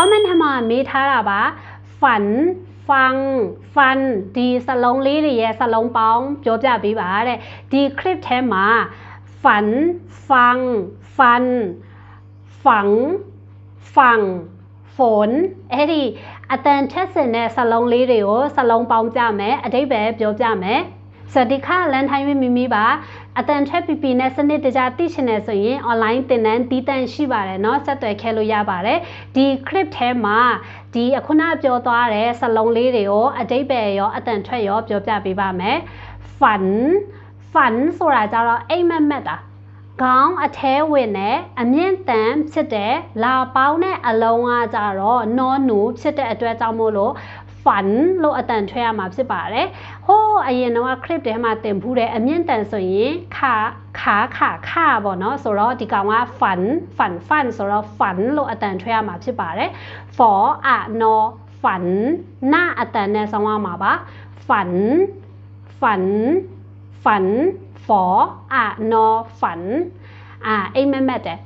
comment ထမှာမေးထားတာပါ ฝัน ฟัง ฟัน ဒီစလုံးလေးတွေရဲ့စလုံးပေါင်းပြောပြပေးပါတဲ့ဒီ clip ထဲမှာ ฝัน ฟัง ฟัน ฝัง ฝัง ฝนအဲ့ဒီအတန်ထက်စင်တဲ့စလုံးလေးတွေကိုစလုံးပေါင်းကြမယ်အတိတ်ပဲပြောပြမယ် စวัสดีค่ะလန်ထိုင်းဝင်းမီမီပါအတန်ထက် PP နဲ့စနစ်တကျသိချင်တယ်ဆိုရင် online သင်တန်းတီးတန့်ရှိပါတယ်เนาะဆက်သွယ်ခဲလို့ရပါတယ်ဒီ clip ထဲမှာဒီအခုနပြောသွားတဲ့စလုံးလေးတွေကိုအတိတ်ပဲရောအတန်ထွက်ရောပြောပြပေးပါမယ်ฝันฝันဆိုတာကြတော့အိမ်မက်မက်တာခေါင်းအแทဝင်နဲ့အမြင့်တန်ဖြစ်တဲ့လာပေါင်းတဲ့အလုံးကကြတော့နောနူဖြစ်တဲ့အတွက်ကြောင့်မို့လို့ fun လို့အတန်ထွက်ရမှာဖြစ်ပါတယ်ဟိုးအရင်တော့ clip ထဲမှာတင်ဖူးတဲ့အမြင့်တန်ဆိုရင်ခါခါခါခါပေါ့နော်ဆိုတော့ဒီကောင်က fun fun fun ဆိုတော့ fun လို့အတန်ထွက်ရမှာဖြစ်ပါတယ် for a no fun နာအတန်နဲ့ဆောင်းရမှာပါ fun fun fun for a no fun အာအိမ်မက်မက်တယ်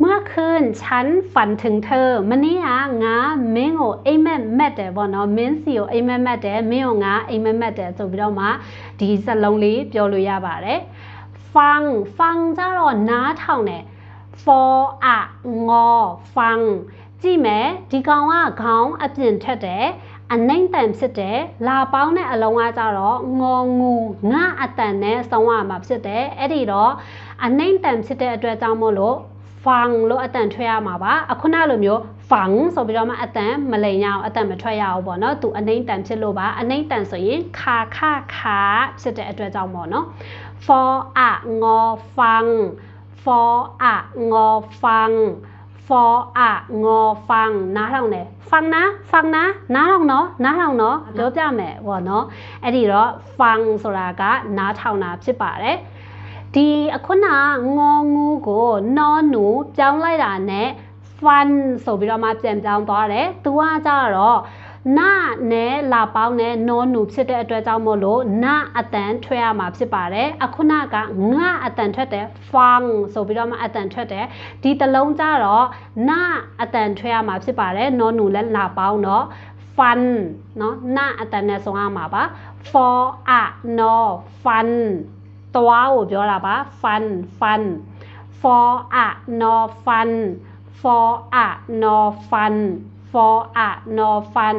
เมื่อคืนฉันฝันถึงเธอမနေ့ကငါမင်းကိုအိမ်မက်မက်တယ်ပေါ့နော်မင်းစီကိုအိမ်မက်မက်တယ်မင်းကိုငါအိမ်မက်မက်တယ်ဆိုပြီးတော့မှဒီစလုံးလေးပြောလို့ရပါတယ်ฟังฟังကြတော့နားထောင်တယ် for อะงอฟังကြည့်မယ်ဒီကောင်ကခေါင်းအပြင်ထက်တယ်အနှိမ့်တန်ဖြစ်တယ်လာပေါင်းတဲ့အလုံးကကြတော့ငေါ်ငူငါအတန်နဲ့ဆုံးရမှာဖြစ်တယ်အဲ့ဒီတော့အနှိမ့်တန်ဖြစ်တဲ့အတွက်ကြောင့်မို့လို့ ฟังလို့အတန်ထွက်ရမှာပါအခုနလိုမျိုးฝังဆိုပြီးတော့မှအတန်မလိန်ရအောင်အတန်မထွက်ရအောင်ပေါ့နော်သူအနှိမ့်တန်ဖြစ်လို့ပါအနှိမ့်တန်ဆိုရင်ခါခခါဖြစ်တဲ့အတွက်ကြောင့်ပေါ့နော် for อะงอฟัง for อะงอฟัง for อะงอฟังနားထောင်တယ်ฟังนะฟังนะနားထောင်နော်နားထောင်နော်ပြောပြမယ်ပေါ့နော်အဲ့ဒီတော့ ฟังဆိုတာကနားထောင်တာဖြစ်ပါတယ် ဒီအခုနငေါငူကိုနောနူပြောင်းလိုက်တာနဲ့ fun ဆိုပြီးတော့မှပြန်ပြောင်းသွားတယ်သူကကြတော့နာနဲ့လာပေါင်းနဲ့နောနူဖြစ်တဲ့အတွက်ကြောင့်မို့လို့နာအတန်ထွက်ရမှာဖြစ်ပါတယ်အခုနကငါအတန်ထွက်တယ် fun ဆိုပြီးတော့မှအတန်ထွက်တယ်ဒီတလုံးကြတော့နာအတန်ထွက်ရမှာဖြစ်ပါတယ်နောနူလည်းလာပေါင်းတော့ fun เนาะနာအတန်နဲ့ဆုံးရမှာပါ for a no fun သွားကိုပြောတာပါ fun fun for a no fun for a no fun for a no fun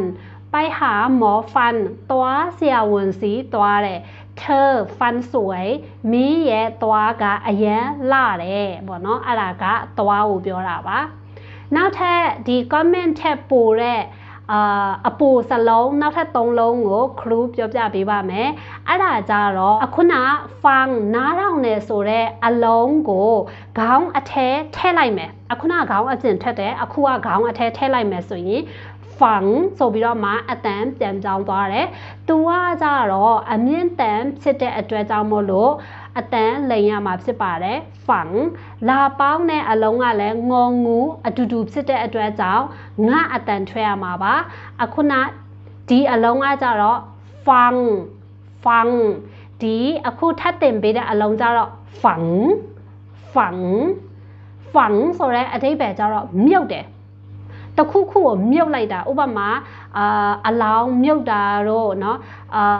ไปหาหมอฟัน ตัวเสียวนสีตัวတယ်เธอฟันสวยမင်းရဲ့သွားကအရန်လှတယ်ပေါ့နော်အဲ့ဒါကသွားကိုပြောတာပါနောက်ထပ်ဒီ comment ထက်ပိုတဲ့ အာအပူစလုံးနောက်ထပ်၃လုံးကို crew ပြောပြပေးပါမယ်အဲ့ဒါကြတော့အခုန fang နားထောင်နေဆိုတဲ့အလုံးကိုခေါင်းအထဲထည့်လိုက်မယ်အခုနခေါင်းအကျင်ထက်တယ်အခုကခေါင်းအထဲထည့်လိုက်မယ်ဆိုရင်ฝังဆိုပြီးတော့မှအတန်ပြန်ပြောင်းသွားတယ်။သူကကြတော့အမြင့်တန်ဖြစ်တဲ့အတွက်ကြောင့်မို့လို့ အတန်လိန်ရမှာဖြစ်ပါတယ်။ฝังလာပေါင်းတဲ့အလုံးကလည်းငုံငူအတူတူဖြစ်တဲ့အတွက်ကြောင့်ငါအတန်ထွက်ရမှာပါ။အခုနဒီအလုံးကကြတော့ ฟัง ฟังဒီအခုထပ်တင်ပေးတဲ့အလုံးကြတော့ ฝัง ฝัง ฝังဆိုတဲ့အဓိပ္ပာယ်ကြတော့မြုပ်တယ်တခုခုကိုမြုပ်လိုက်တာဥပမာအာအလောင်းမြုပ်တာတော့เนาะအာ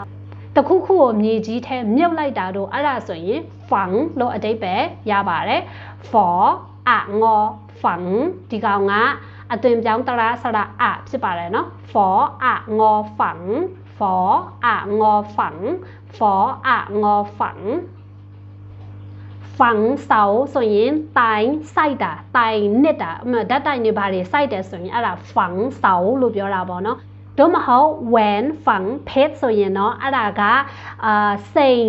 တခုခုကိုမြေကြီးထဲမြုပ်လိုက်တာတော့အဲ့ဒါဆိုရင် ฝังလို့အဓိပ္ပာယ်ရပါတယ် for อะงอฝังဒီကောင်ကအသွင်ပြောင်းတရာဆရာအဖြစ်ပါတယ်เนาะ for อะงอฝัง for อะงอฝัง for อะงอฝัง ฝังเสาဆိုရင်တိုင်စိုက်တာတိုင်နစ်တာအမှဓာတ်တိုင်တွေဘာတွေစိုက်တယ်ဆိုရင်အဲ့ဒါฝังเสาလို့ပြောတာပေါ့နော် တို့မဟုတ် when ฝังเพชรဆိုရင်เนาะအဲ့ဒါကအာစိန်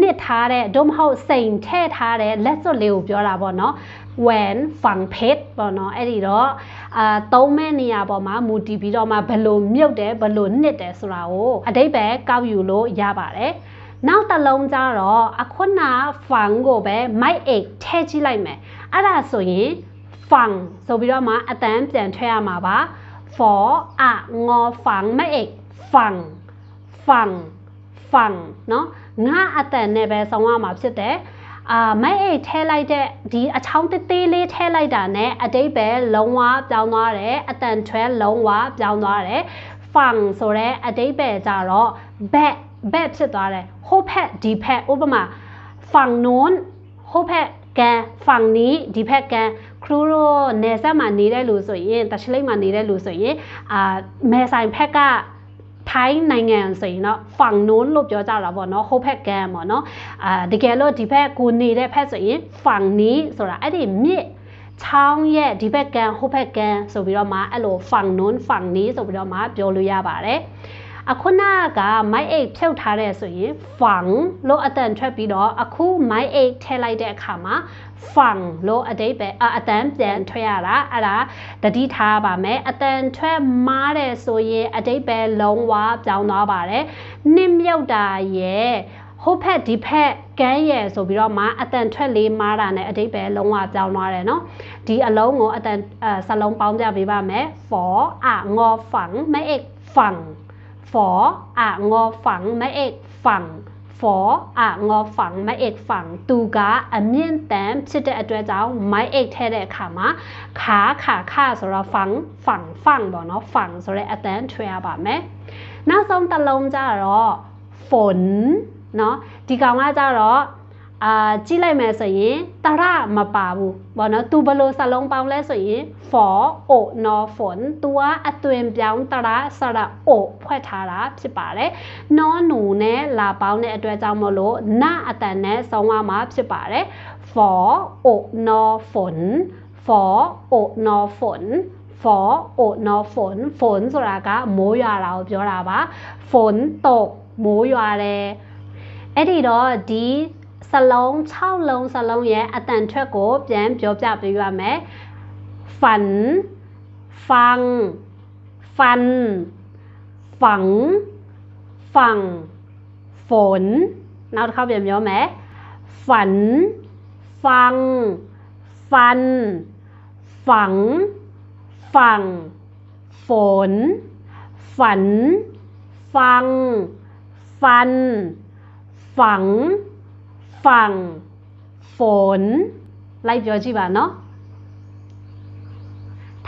နစ်ထားတဲ့တို့မဟုတ်စိန်ထဲ့ထားတဲ့လက်စွပ်လေးကိုပြောတာပေါ့နော် when ฝังเพชรပေါ့နော်အဲ့ဒီတော့အာသုံးမဲ့နေရာပေါ်မှာမူတည်ပြီးတော့မှဘယ်လိုမြုပ်တယ်ဘယ်လိုနစ်တယ်ဆိုတာကိုအတိတ်ပဲကောက်ယူလို့ရပါတယ်နောက်တစ်လုံးကြတော့အခုန ฝังကိုပဲ mic အိတ်ထည့်ကြည့်လိုက်မယ်အဲ့ဒါဆိုရင် ฝังဆိုပြီးတော့မှအတန်းပြန်ထွက်ရမှာပါ for อะงอฝัง mic အိတ် ฝัง ฝัง ฝังเนาะငါအတန်နဲ့ပဲဆောင်းရမှာဖြစ်တယ် အာမိုက်အိတ်ထဲလိုက်တဲ့ဒီအချောင်းသေးသေးလေးထဲလိုက်တာနဲ့အတိတ်ပဲလုံးဝပြောင်းသွားတယ်အတန်ထွဲလုံးဝပြောင်းသွားတယ် fang ဆိုတဲ့အတိတ်ပဲကြတော့ back back ဖြစ်သွားတယ်ဟိုဖက်ဒီဖက်ဥပမာ ฝั่งนู้นဟိုဖက်ကန်ฝั่งนี้ဒီဖက်ကန် ခရူရိုနယ်ဆက်မှာနေတဲ့လူဆိုရင်တချလိတ်မှာနေတဲ့လူဆိုရင်အာမဲဆိုင်ဖက်ကထိုင်းနိုင်ငံဆိုရင်တော့ฝั่งนู้นလို့ပြောကြတာပေါ့နော်ဟိုဖက်ကန်ပေါ့နော်အာတကယ်လို့ဒီဖက်ကိုနေတဲ့ဖက်ဆိုရင်ฝั่งนี้ဆိုတာအဲ့ဒီမြစ်ချောင်းရဲ့ဒီဘက်ကန်ဟိုဘက်ကန်ဆိုပြီးတော့မှအဲ့လိုฝั่งนู้นฝั่งนี้ဆိုပြီးတော့မှပြောလို့ရပါတယ် အခုနက my 8ဖြုတ်ထားတဲ့ဆိုရင် fang လို့အတန်ထွက်ပြီးတော့အခု my 8ထည့်လိုက်တဲ့အခါမှာ fang လို့အတိတ်ပဲအတန်ပြန်ထွက်ရတာအဲ့ဒါတတိထားပါမယ်အတန်ထွက်မားတယ်ဆိုရင်အတိတ်ပဲလုံးဝပြောင်းသွားပါတယ်နစ်မြုပ်တာရဲ့ဟိုဖက်ဒီဖက်ကန်းရယ်ဆိုပြီးတော့မှအတန်ထွက်လေးမားတာနဲ့အတိတ်ပဲလုံးဝပြောင်းသွားတယ်နော်ဒီအလုံးကိုအတန်အဲစလုံးပေါင်းပြပေးပါမယ် for အငေါ် fang မအိတ် fang ฝออะงอฝังไม่เอกฝังฝออะงอฝังไม่เอกฝังသူကအမြင့်တမ်းဖြစ်တဲ့အတွက်ကြောင့်မိုက်အိတ်ထဲတဲ့အခါမှာခါခါခဆိုတော့ฝังฝังฝังပေါ့နော်ฝังဆိုတဲ့အတန်းထွေရပါမယ်နောက်ဆုံးတစ်လုံးကြတော့ฝนเนาะဒီကောင်ကကြတော့ အာကြည့်လိုက်မယ်ဆိုရင်တရမပါဘူးဘောနော်သူဘလို့စလုံးပေါင်းလဲဆိုရင် for o no fon သူကအသွင်ပြောင်းတရစရ o ဖွဲ့ထားတာဖြစ်ပါတယ် no no နဲ့လာပေါင်းတဲ့အတွက်ကြောင့်မလို့နအတန်နဲ့ဆုံးသွားမှာဖြစ်ပါတယ် for o no fon for o no fon for o no fon fon ဆိုတာကမိုးရွာတာကိုပြောတာပါ fon တော့မိုးရွာတယ်အဲ့ဒီတော့ဒီ စလုံး6လုံးစလုံးရဲ့အတန်ထွက်ကိုပြန်ပြောပြပေးရမယ်ฝันฟัง ฟัน ฝัง ฝั่ง ฝนနောက်တစ်ခေါက်ပြန်ပြောမယ်ฝัน ฟัง ฟัน ฝัง ฝั่ง ฝน ฝัน ฟัง ฟัน ฝัง ฝั่ ฟังฝนไล่เยอะจีบาเนาะ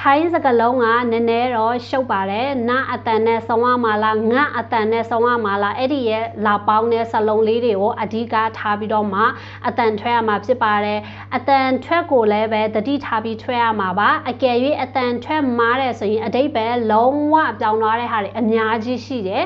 ထိုင်းစကားလုံးကနည်းနည်းတော့ရှုပ်ပါတယ်နာအတန်နဲ့ဆောင်းရမှာလားငါအတန်နဲ့ဆောင်းရမှာလားအဲ့ဒီရဲ့လာပေါင်းတဲ့စလုံးလေးတွေကိုအဓိကထားပြီးတော့မှအတန်ထွက်ရမှာဖြစ်ပါတယ်အတန်ထွက်ကိုလည်းပဲတတိထားပြီးထွက်ရမှာပါအကယ်၍အတန်ထွက်မားတယ်ဆိုရင်အတိတ်ပဲလုံးဝပြောင်းသွားတဲ့ဟာတွေအများကြီးရှိတယ်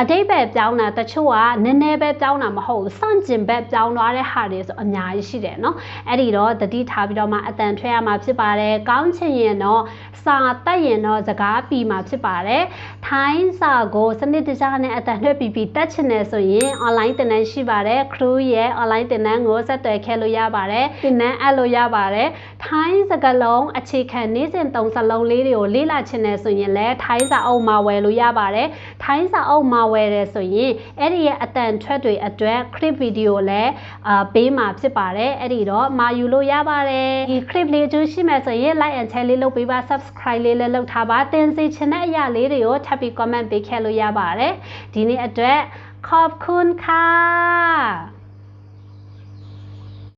အတိတ်ပဲပြောင်းတာတချို့ကနည်းနည်းပဲပြောင်းတာမဟုတ်ဘူးစန့်ကျင်ဘက်ပြောင်းသွားတဲ့ဟာတွေဆိုအများကြီးရှိတယ်เนาะအဲ့ဒီတော့တတိထားပြီးတော့မှအတန်ထွက်ရမှာဖြစ်ပါတယ်ကောင်းချင်ရင်တော့ စာတက်ရင်တော့စကားပြီးမှာဖြစ်ပါတယ်။ထိုင်းစာကိုစနစ်တကျနဲ့အတန်လွှဲပြီးပြီးတက်ချင်တယ်ဆိုရင် online သင်တန်းရှိပါတယ်။ crew ရဲ့ online သင်တန်းကိုဆက်သွယ်ခဲ့လို့ရပါတယ်။သင်တန်းအပ်လို့ရပါတယ်။ထိုင်းစကားလုံးအခြေခံနေ့စဉ်သုံးစလုံးလေးတွေကိုလေ့လာချင်တယ်ဆိုရင်လည်းထိုင်းစာအုပ်မှာဝယ်လို့ရပါတယ်။ထိုင်းစာအုပ်မှာဝယ်တယ်ဆိုရင်အဲ့ဒီရဲ့အတန်ထွက်တွေအတွက် clip video လည်းအာပေးမှာဖြစ်ပါတယ်။အဲ့ဒီတော့မှာယူလို့ရပါတယ်။ဒီ clip လေးအကျိုးရှိမယ်ဆိုရင် like and share လေးလုပ်ပေးပါ subscribe လေးလည်းလုပ်ထားပါတင်စီချင်တဲ့အရာလေးတွေကိုထပ်ပြီး comment ပေးခဲ့လို့ရပါတယ်ဒီနေ့အတွက်ขอบคุณค่ะ